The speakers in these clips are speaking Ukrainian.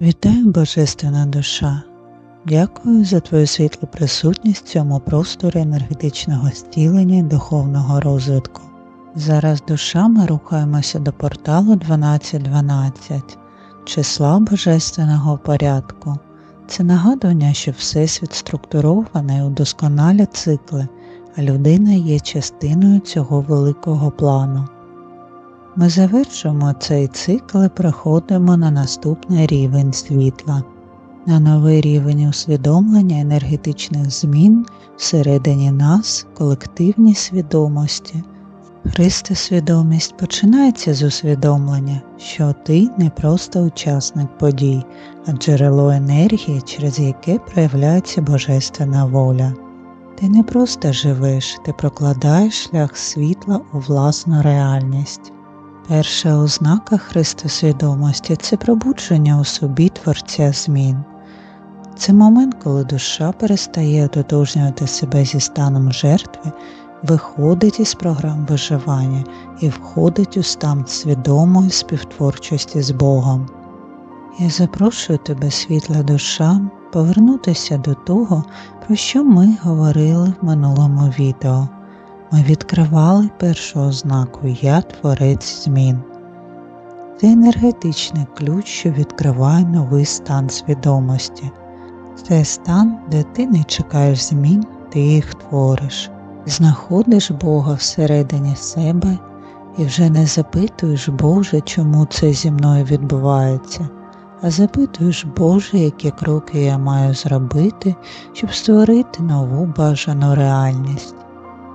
Вітаю, Божественна душа! Дякую за твою світлу присутність в цьому просторі енергетичного зцілення і духовного розвитку. Зараз душа ми рухаємося до порталу 1212, числа Божественного порядку. Це нагадування, що Всесвіт структурований у досконалі цикли, а людина є частиною цього великого плану. Ми завершуємо цей цикл і переходимо на наступний рівень світла, на новий рівень усвідомлення енергетичних змін всередині нас, колективній свідомості. Христа свідомість починається з усвідомлення, що ти не просто учасник подій, а джерело енергії, через яке проявляється божественна воля. Ти не просто живеш, ти прокладаєш шлях світла у власну реальність. Перша ознака Христосвідомості це пробудження у собі Творця змін. Це момент, коли душа перестає ототожнювати себе зі станом жертви, виходить із програм виживання і входить у стан свідомої співтворчості з Богом. Я запрошую тебе, світла душа, повернутися до того, про що ми говорили в минулому відео. Ми відкривали першу ознаку Я творець змін. Це енергетичний ключ, що відкриває новий стан свідомості. Це стан, де ти не чекаєш змін, ти їх твориш, знаходиш Бога всередині себе і вже не запитуєш, Боже, чому це зі мною відбувається, а запитуєш, Боже, які кроки я маю зробити, щоб створити нову бажану реальність.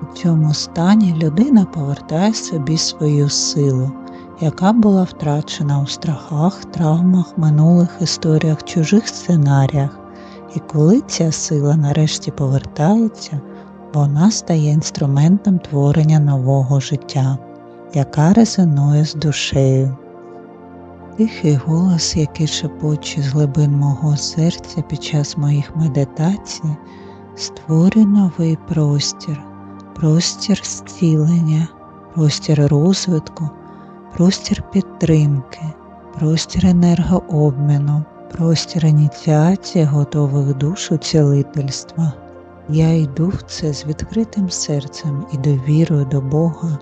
У цьому стані людина повертає собі свою силу, яка була втрачена у страхах, травмах, минулих історіях, чужих сценаріях, і коли ця сила нарешті повертається, вона стає інструментом творення нового життя, яка резонує з душею. Тихий голос, який шепоче з глибин мого серця під час моїх медитацій, створює новий простір простір зцілення, простір розвитку, простір підтримки, простір енергообміну, простір ініціації готових душ у цілительства. Я йду в це з відкритим серцем і довірою до Бога,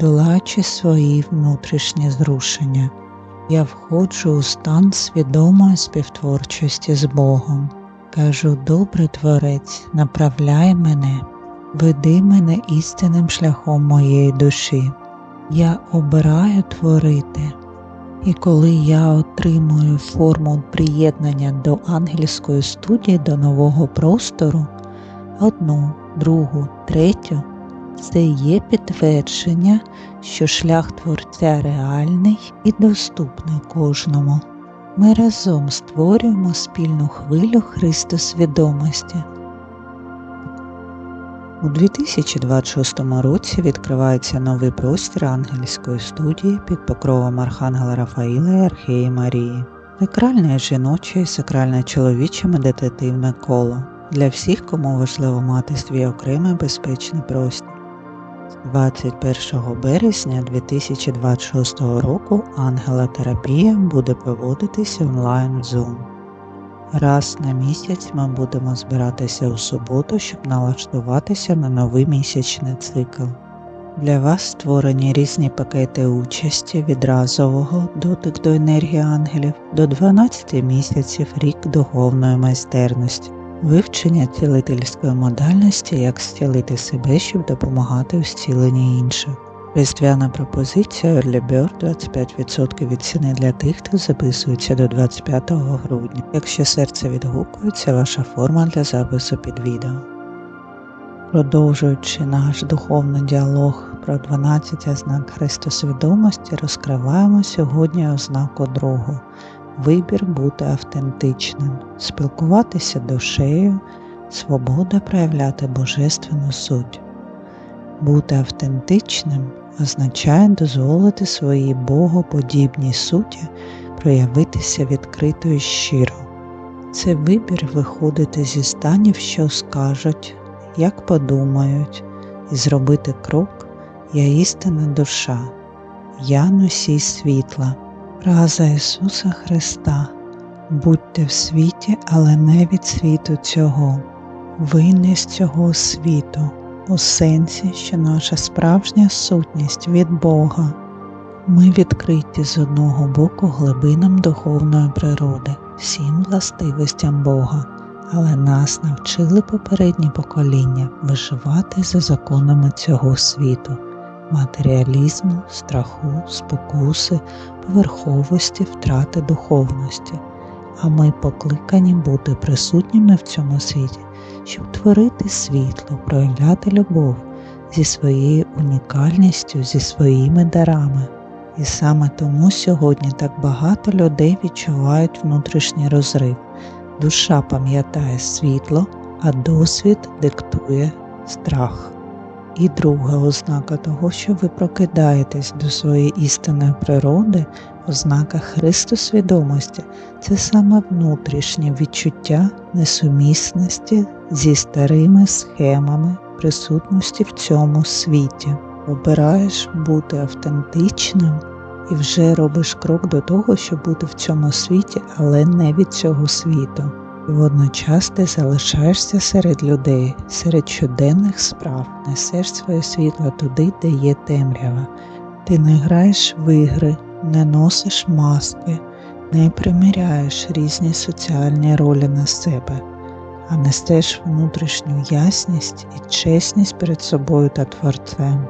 долаючи свої внутрішні зрушення. Я входжу у стан свідомої співтворчості з Богом. Кажу, добрий творець, направляй мене веди мене істинним шляхом моєї душі. Я обираю творити, і коли я отримую форму приєднання до ангельської студії до нового простору, одну, другу, третю, це є підтвердження, що шлях творця реальний і доступний кожному. Ми разом створюємо спільну хвилю Христосвідомості. У 2026 році відкривається новий простір ангельської студії під покровом Архангела Рафаїла і Археї Марії, сакральне жіноче і сакральне чоловіче медитативне коло для всіх, кому важливо мати свій окремий безпечний простір. 21 березня 2026 року ангелотерапія буде проводитися онлайн Zoom. Раз на місяць ми будемо збиратися у суботу, щоб налаштуватися на новий місячний цикл. Для вас створені різні пакети участі від разового дотик до енергії ангелів до 12 місяців рік духовної майстерності, вивчення цілительської модальності, як зцілити себе, щоб допомагати у зціленні інших. Різдвяна пропозиція Early Bird 25% від ціни для тих, хто записується до 25 грудня. Якщо серце відгукується, ваша форма для запису під відео. Продовжуючи наш духовний діалог про 12 ознак Христосвідомості, розкриваємо сьогодні ознаку другу вибір бути автентичним, спілкуватися душею, свобода проявляти божественну суть. Бути автентичним означає дозволити своїй богоподібній суті проявитися відкрито і щиро. Це вибір виходити зі станів, що скажуть, як подумають, і зробити крок Я істина душа, я носій світла, фраза Ісуса Христа. Будьте в світі, але не від світу цього. Ви не з цього світу, у сенсі, що наша справжня сутність від Бога. Ми відкриті з одного боку глибинам духовної природи, всім властивостям Бога, але нас навчили попередні покоління виживати за законами цього світу, матеріалізму, страху, спокуси, поверховості, втрати духовності. А ми покликані бути присутніми в цьому світі, щоб творити світло, проявляти любов зі своєю унікальністю, зі своїми дарами. І саме тому сьогодні так багато людей відчувають внутрішній розрив. Душа пам'ятає світло, а досвід диктує страх. І друга ознака того, що ви прокидаєтесь до своєї істинної природи, ознака Христосвідомості це саме внутрішнє відчуття несумісності зі старими схемами присутності в цьому світі. Обираєш бути автентичним і вже робиш крок до того, щоб бути в цьому світі, але не від цього світу. І водночас ти залишаєшся серед людей, серед щоденних справ, несеш своє світло туди, де є темрява. Ти не граєш в ігри, не носиш маски, не приміряєш різні соціальні ролі на себе, а нестеш внутрішню ясність і чесність перед собою та творцем.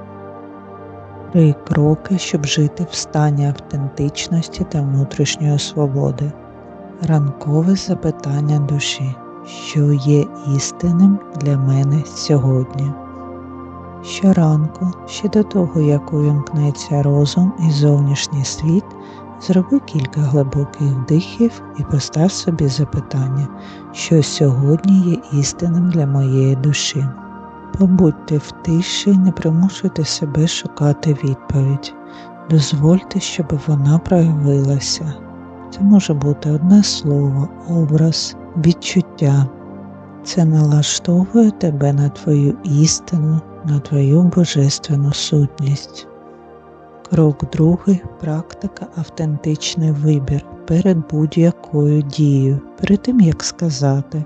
Три кроки, щоб жити в стані автентичності та внутрішньої свободи. Ранкове запитання душі, що є істинним для мене сьогодні. Щоранку, ще до того, як увімкнеться розум і зовнішній світ, зроби кілька глибоких вдихів і постав собі запитання, що сьогодні є істинним для моєї душі. Побудьте в тиші, не примушуйте себе шукати відповідь, дозвольте, щоб вона проявилася. Це може бути одне слово, образ, відчуття. Це налаштовує тебе на твою істину, на твою божественну сутність. Крок другий практика автентичний вибір перед будь-якою дією, перед тим як сказати,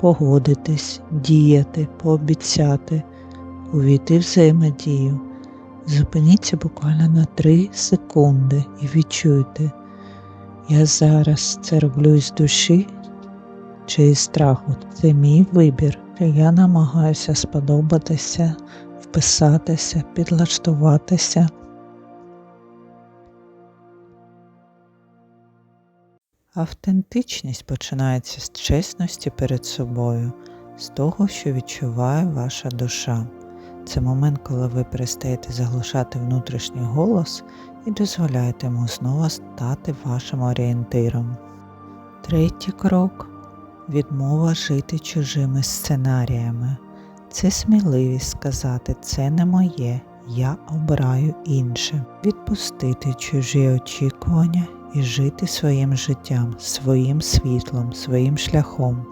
погодитись, діяти, пообіцяти, увійти взаємодію. Зупиніться буквально на 3 секунди і відчуйте, я зараз це роблю з душі чи із страху. Це мій вибір. Я намагаюся сподобатися, вписатися, підлаштуватися. Автентичність починається з чесності перед собою, з того, що відчуває ваша душа. Це момент, коли ви перестаєте заглушати внутрішній голос і дозволяєте йому знову стати вашим орієнтиром. Третій крок відмова жити чужими сценаріями. Це сміливість сказати це не моє, я обираю інше, відпустити чужі очікування і жити своїм життям, своїм світлом, своїм шляхом,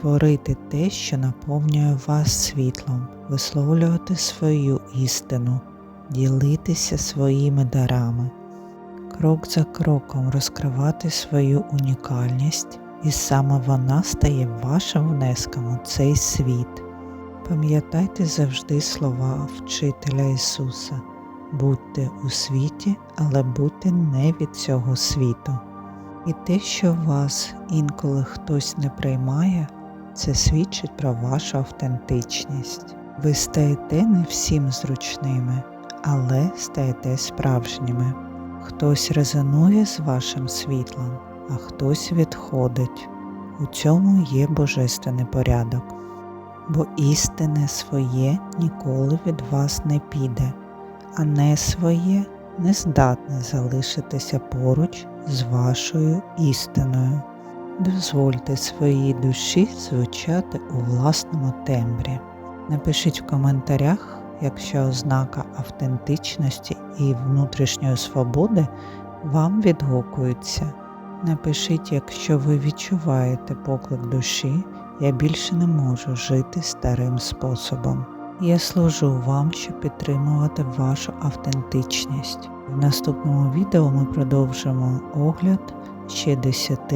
творити те, що наповнює вас світлом, висловлювати свою істину, ділитися своїми дарами, крок за кроком розкривати свою унікальність, і саме вона стає вашим внеском у цей світ. Пам'ятайте завжди слова вчителя Ісуса. Будьте у світі, але будьте не від цього світу. І те, що вас інколи хтось не приймає, це свідчить про вашу автентичність. Ви стаєте не всім зручними, але стаєте справжніми. Хтось резонує з вашим світлом, а хтось відходить. У цьому є божественний порядок, бо істине своє ніколи від вас не піде а не своє не здатне залишитися поруч з вашою істиною. Дозвольте своїй душі звучати у власному тембрі. Напишіть в коментарях, якщо ознака автентичності і внутрішньої свободи вам відгукується. Напишіть, якщо ви відчуваєте поклик душі, я більше не можу жити старим способом. Я служу вам, щоб підтримувати вашу автентичність. В наступному відео ми продовжимо огляд ще 10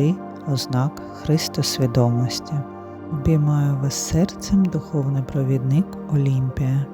ознак Христосвідомості. Обіймаю вас серцем духовний провідник Олімпія.